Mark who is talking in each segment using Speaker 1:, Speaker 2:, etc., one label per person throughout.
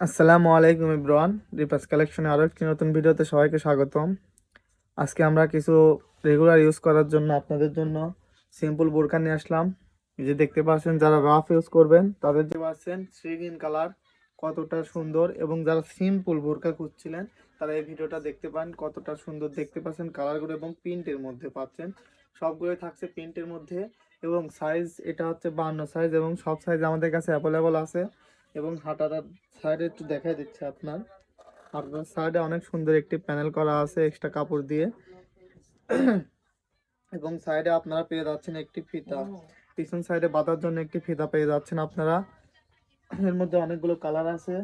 Speaker 1: আসসালামু আলাইকুম ইব্রান রিপাস কালেকশনে আরও একটি নতুন ভিডিওতে সবাইকে স্বাগতম। আজকে আমরা কিছু রেগুলার ইউজ করার জন্য আপনাদের জন্য সিম্পল বোরকা নিয়ে আসলাম। যে দেখতে পাচ্ছেন, যারা রাফ ইউজ করবেন, তাদের যে পাচ্ছেন গ্রিন কালার, কতটা সুন্দর এবং যারা সিম্পল বোরকা খুঁজছিলেন, তারা এই ভিডিওটা দেখতে পান, কতটা সুন্দর দেখতে পাচ্ছেন, কালারগুলো এবং প্রিন্টের মধ্যে পাচ্ছেন। সবগুলোই থাকছে প্রিন্টের মধ্যে এবং সাইজ এটা হচ্ছে বান্ন সাইজ এবং সব সাইজ আমাদের কাছে অ্যাভেলেবল আছে। এবং হাঁটাটা সাইডে একটু দেখাই দিচ্ছে আপনার। আপনার সাইডে অনেক সুন্দর একটি প্যানেল করা আছে এক্সট্রা কাপড় দিয়ে। এবং সাইডে আপনারা পেয়ে যাচ্ছেন একটি ফিতা। পিছন সাইডে বাঁধার জন্য একটি ফিতা পেয়ে যাচ্ছেন আপনারা। এর মধ্যে অনেকগুলো কালার আছে।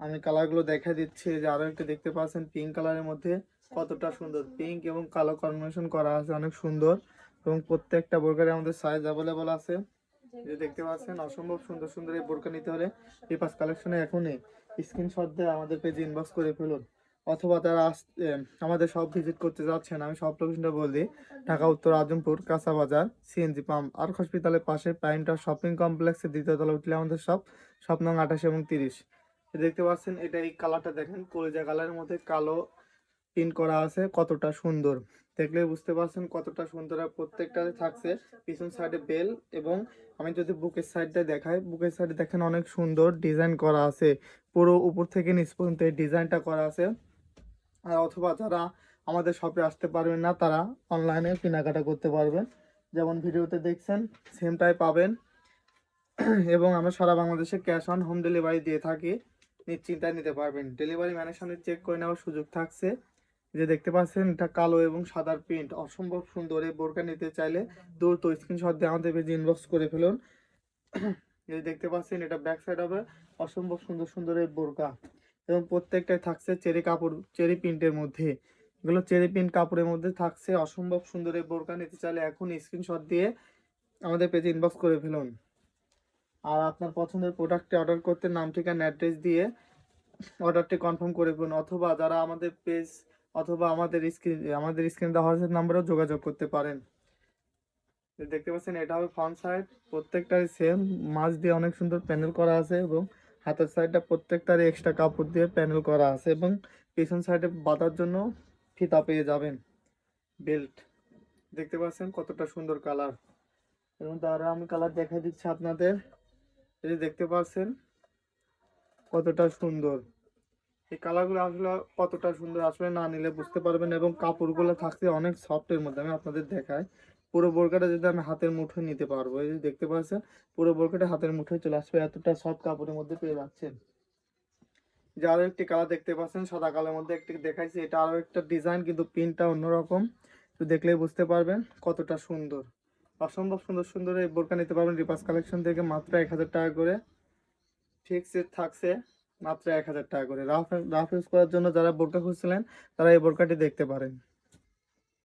Speaker 1: আমি কালারগুলো দেখা দিচ্ছি যে আরও একটি দেখতে পাচ্ছেন পিঙ্ক কালারের মধ্যে। কতটা সুন্দর পিঙ্ক এবং কালো কম্বিনেশন করা আছে অনেক সুন্দর। এবং প্রত্যেকটা বোরকারে আমাদের সাইজ অ্যাভেলেবল আছে। যে দেখতে পাচ্ছেন অসম্ভব সুন্দর সুন্দর এই বোরকা নিতে হলে এই পাস কালেকশনে এখনই স্ক্রিনশট দিয়ে আমাদের পেজে ইনবক্স করে ফেলুন। অথবা তারা আমাদের সব ভিজিট করতে যাচ্ছেন আমি সব লোকেশনটা বল দিই। ঢাকা উত্তর আজমপুর কাঁচা বাজার সিএনজি পাম্প আর হসপিটালের পাশে প্রাইমটা শপিং কমপ্লেক্সের দ্বিতীয় তলা উঠলে আমাদের সব সব নং আঠাশ এবং তিরিশ। দেখতে পাচ্ছেন এটা এই কালারটা দেখেন কলেজা কালারের মধ্যে কালো প্রিন্ট করা আছে কতটা সুন্দর। দেখলে বুঝতে পারছেন কতটা সুন্দর আর প্রত্যেকটাতে থাকছে। পিছন সাইডে বেল এবং আমি যদি বুকের সাইডটা দেখাই, বুকের সাইডে দেখেন অনেক সুন্দর ডিজাইন করা আছে। পুরো উপর থেকে নিচ পর্যন্ত এই ডিজাইনটা করা আছে। আর অথবা যারা আমাদের শপে আসতে পারবেন না, তারা অনলাইনে কেনাকাটা করতে পারবেন। যেমন ভিডিওতে দেখছেন সেমটাই পাবেন। এবং আমরা সারা বাংলাদেশে ক্যাশ অন হোম ডেলিভারি দিয়ে থাকি। নিশ্চিন্তায় নিতে পারবেন। ডেলিভারি ম্যানের সামনে চেক করে নেওয়ার সুযোগ থাকছে। যে দেখতে পাচ্ছেন, এটা কালো এবং সাদার প্রিন্ট অসম্ভব সুন্দর এই বোরকা নিতে চাইলে দ্রুত স্ক্রিনশট দিয়ে আমাদের পেজে ইনবক্স করে ফেলুন। এই দেখতে পাচ্ছেন, এটা ব্যাক সাইড হবে। অসম্ভব সুন্দর সুন্দর এই বোরকা। এবং প্রত্যেকটাই থাকছে চেরি কাপড়, চেরি প্রিন্টের মধ্যে। এগুলো চেরি প্রিন্ট কাপড়ের মধ্যে থাকছে। অসম্ভব সুন্দর এই বোরকা নিতে চাইলে এখন স্ক্রিনশট দিয়ে আমাদের পেজে ইনবক্স করে ফেলুন। আর আপনার পছন্দের প্রোডাক্টটি অর্ডার করতে নাম, ঠিকানা অ্যাড্রেস দিয়ে অর্ডারটি কনফার্ম করে ফেলুন। অথবা যারা আমাদের পেজ অথবা আমাদের স্ক্রিন আমাদের স্ক্রিন দেওয়া হোয়াটসঅ্যাপ নাম্বারেও যোগাযোগ করতে পারেন। দেখতে পাচ্ছেন, এটা হবে ফ্রন্ট সাইড প্রত্যেকটাই সেম মাছ দিয়ে অনেক সুন্দর প্যানেল করা আছে এবং হাতের সাইডটা প্রত্যেকটারই এক্সট্রা কাপড় দিয়ে প্যানেল করা আছে এবং পিছন সাইডে বাঁধার জন্য ফিতা পেয়ে যাবেন বেল্ট দেখতে পাচ্ছেন কতটা সুন্দর কালার এবং তারা আমি কালার দেখাই দিচ্ছি আপনাদের। যে দেখতে পাচ্ছেন কতটা সুন্দর। এই কালারগুলো আসলে কতটা সুন্দর আসলে না নিলে বুঝতে পারবেন এবং কাপড়গুলো থাকছে অনেক সফটের মধ্যে আমি আপনাদের দেখাই। পুরো বোরকাটা যদি আমি হাতের মুঠোয় নিতে পারব, এই যে দেখতে পাচ্ছেন, পুরো বোরকাটা হাতের মুঠোয় চলে আসবে, এতটা সফট কাপড়ের মধ্যে পেয়ে যাচ্ছেন। যে আরও একটি কালার দেখতে পাচ্ছেন, সাদা কালার মধ্যে একটি দেখাইছি, এটা আরও একটা ডিজাইন কিন্তু প্রিন্টটা অন্যরকম। তো দেখলেই বুঝতে পারবেন কতটা সুন্দর। অসম্ভব সুন্দর সুন্দর এই বোরকা নিতে পারবেন রিপাস কালেকশন থেকে মাত্র এক হাজার টাকা করে। ফিক্সড থাকছে। মাত্র এক হাজার টাকা করে। রাফ রাফ ইউজ করার জন্য যারা বোরকা খুঁজছিলেন, তারা এই বোরকাটি দেখতে পারেন।